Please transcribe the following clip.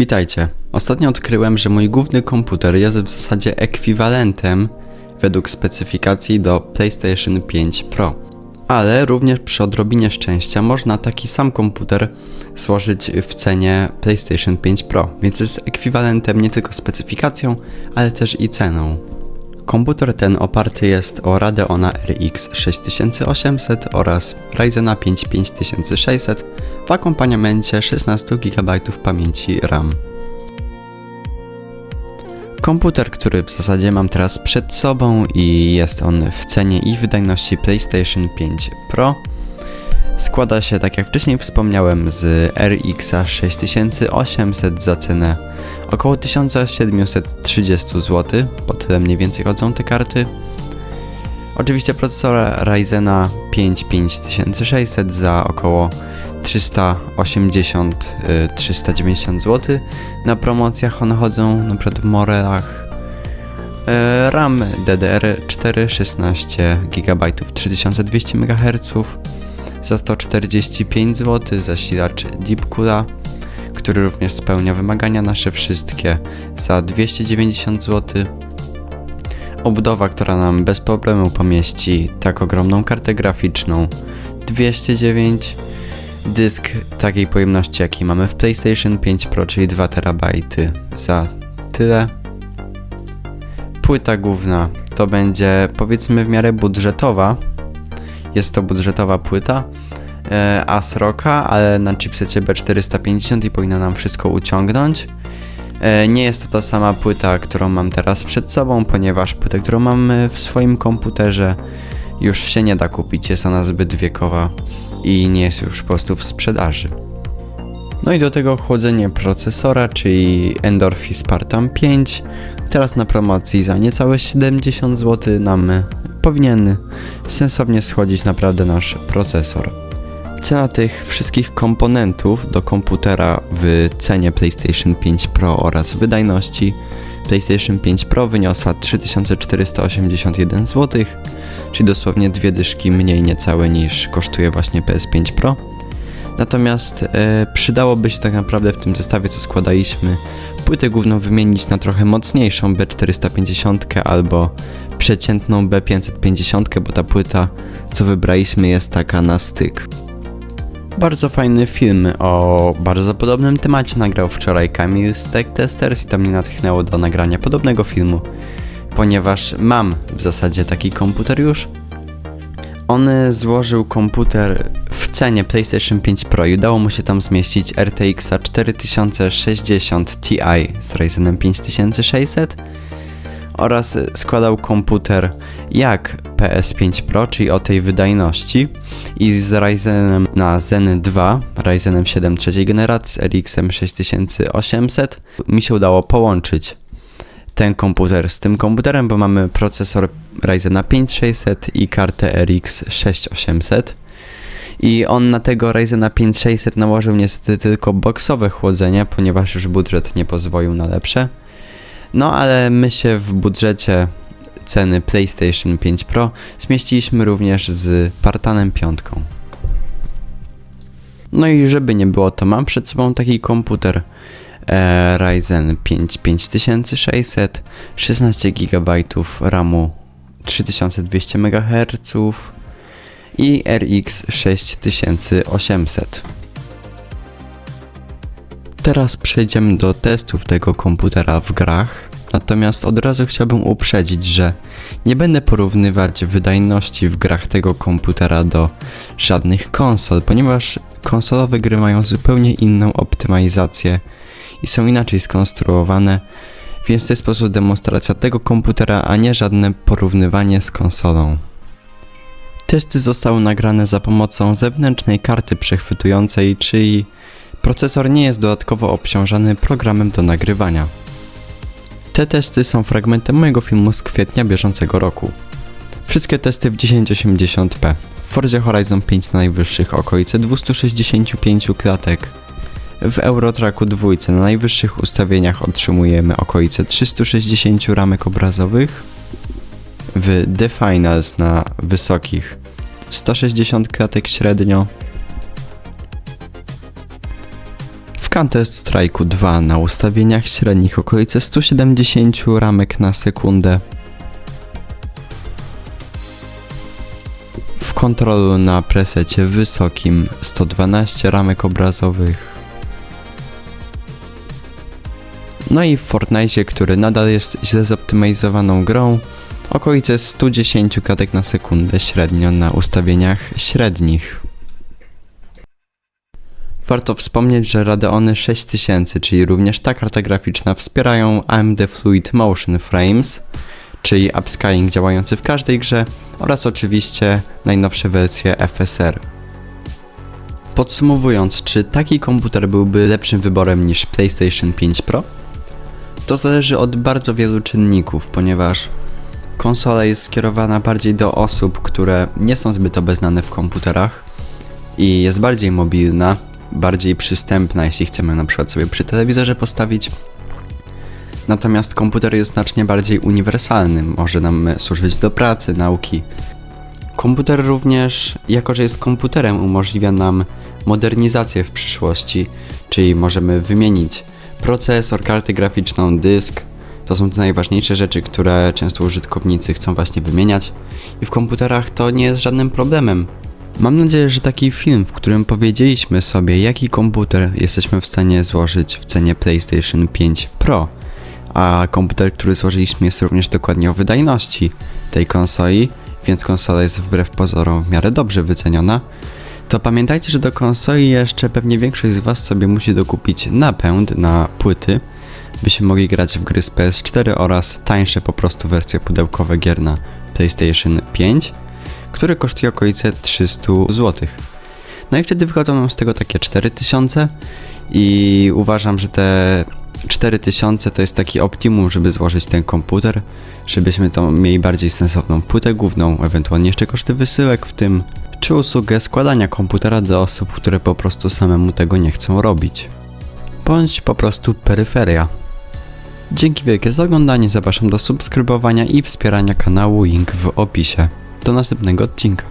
Witajcie. Ostatnio odkryłem, że mój główny komputer jest w zasadzie ekwiwalentem według specyfikacji do PlayStation 5 Pro. Ale również przy odrobinie szczęścia można taki sam komputer złożyć w cenie PlayStation 5 Pro, więc jest ekwiwalentem nie tylko specyfikacją, ale też i ceną. Komputer ten oparty jest o Radeona RX 6800 oraz Ryzena 5 5600 w akompaniamencie 16 GB pamięci RAM. Komputer, który w zasadzie mam teraz przed sobą i jest on w cenie i wydajności PlayStation 5 Pro, składa się, tak jak wcześniej wspomniałem, z RX 6800 za cenę około 1730 zł, po tyle mniej więcej chodzą te karty. Oczywiście procesora Ryzena 5 5600 za około 380-390 zł. Na promocjach one chodzą przykład w Morelach. E, RAM DDR4 16 GB 3200 MHz za 145 zł, zasilacz Deepcoola, który również spełnia wymagania nasze wszystkie za 290 zł. Obudowa, która nam bez problemu pomieści tak ogromną kartę graficzną 209 dysk takiej pojemności jaki mamy w PlayStation 5 Pro, czyli 2 TB za tyle. Płyta główna to będzie powiedzmy w miarę budżetowa. Jest to budżetowa płyta e, ASRock'a, ale na chipsecie B450 i powinna nam wszystko uciągnąć. E, nie jest to ta sama płyta, którą mam teraz przed sobą, ponieważ płytę, którą mam e, w swoim komputerze już się nie da kupić, jest ona zbyt wiekowa i nie jest już po prostu w sprzedaży. No i do tego chłodzenie procesora, czyli Endorphi Spartan 5. Teraz na promocji za niecałe 70 zł nam powinien sensownie schodzić naprawdę nasz procesor. Cena tych wszystkich komponentów do komputera w cenie PlayStation 5 Pro oraz wydajności PlayStation 5 Pro wyniosła 3481 zł, czyli dosłownie dwie dyszki mniej niecałe niż kosztuje właśnie PS5 Pro. Natomiast e, przydałoby się tak naprawdę w tym zestawie, co składaliśmy, płytę główną wymienić na trochę mocniejszą B450 albo przeciętną B550, bo ta płyta, co wybraliśmy, jest taka na styk. Bardzo fajny film o bardzo podobnym temacie nagrał wczoraj Kamil z Tech Testers i to mnie natchnęło do nagrania podobnego filmu, ponieważ mam w zasadzie taki komputer już. On złożył komputer w cenie PlayStation 5 Pro i udało mu się tam zmieścić RTX 4060 Ti z Ryzenem 5600 oraz składał komputer jak PS5 Pro, czyli o tej wydajności i z Ryzenem na Zen 2, Ryzenem 7 trzeciej generacji, RX-em 6800 mi się udało połączyć ten komputer z tym komputerem, bo mamy procesor Ryzena 5600 i kartę RX 6800 i on na tego Ryzena 5600 nałożył niestety tylko boksowe chłodzenie, ponieważ już budżet nie pozwolił na lepsze. No ale my się w budżecie ceny PlayStation 5 Pro zmieściliśmy również z Partanem 5. No i żeby nie było, to mam przed sobą taki komputer e, Ryzen 5 5600, 16 GB RAMu 3200 MHz i RX 6800. Teraz przejdziemy do testów tego komputera w grach. Natomiast od razu chciałbym uprzedzić, że nie będę porównywać wydajności w grach tego komputera do żadnych konsol, ponieważ konsolowe gry mają zupełnie inną optymalizację i są inaczej skonstruowane, więc to jest sposób demonstracja tego komputera, a nie żadne porównywanie z konsolą. Testy zostały nagrane za pomocą zewnętrznej karty przechwytującej, czyli procesor nie jest dodatkowo obciążany programem do nagrywania. Te testy są fragmentem mojego filmu z kwietnia bieżącego roku. Wszystkie testy w 1080p. W Forza Horizon 5 na najwyższych okolice 265 klatek. W Eurotracku 2 na najwyższych ustawieniach otrzymujemy okolice 360 ramek obrazowych. W The Finals na wysokich 160 klatek średnio. W Counter Strike'u 2 na ustawieniach średnich okolice 170 ramek na sekundę. W kontrolu na presecie wysokim 112 ramek obrazowych. No i w Fortnite, który nadal jest źle zoptymalizowaną grą, okolice 110 klatek na sekundę średnio na ustawieniach średnich. Warto wspomnieć, że Radeony 6000, czyli również ta karta graficzna, wspierają AMD Fluid Motion Frames, czyli upscaling działający w każdej grze oraz oczywiście najnowsze wersje FSR. Podsumowując, czy taki komputer byłby lepszym wyborem niż PlayStation 5 Pro? To zależy od bardzo wielu czynników, ponieważ konsola jest skierowana bardziej do osób, które nie są zbyt obeznane w komputerach i jest bardziej mobilna, bardziej przystępna, jeśli chcemy na przykład sobie przy telewizorze postawić. Natomiast komputer jest znacznie bardziej uniwersalny, może nam służyć do pracy, nauki. Komputer również, jako że jest komputerem, umożliwia nam modernizację w przyszłości, czyli możemy wymienić procesor, kartę graficzną, dysk. To są te najważniejsze rzeczy, które często użytkownicy chcą właśnie wymieniać. I w komputerach to nie jest żadnym problemem. Mam nadzieję, że taki film, w którym powiedzieliśmy sobie, jaki komputer jesteśmy w stanie złożyć w cenie PlayStation 5 Pro, a komputer, który złożyliśmy jest również dokładnie o wydajności tej konsoli, więc konsola jest wbrew pozorom w miarę dobrze wyceniona, to pamiętajcie, że do konsoli jeszcze pewnie większość z Was sobie musi dokupić napęd na płyty, byście mogli grać w gry z PS4 oraz tańsze po prostu wersje pudełkowe gier na PlayStation 5, które kosztuje okolice 300 zł. No i wtedy wychodzą nam z tego takie 4000 i uważam, że te 4000 to jest taki optimum, żeby złożyć ten komputer, żebyśmy to mieli bardziej sensowną płytę główną, ewentualnie jeszcze koszty wysyłek w tym, czy usługę składania komputera dla osób, które po prostu samemu tego nie chcą robić. Bądź po prostu peryferia. Dzięki wielkie za oglądanie, zapraszam do subskrybowania i wspierania kanału, link w opisie. Do następnego odcinka.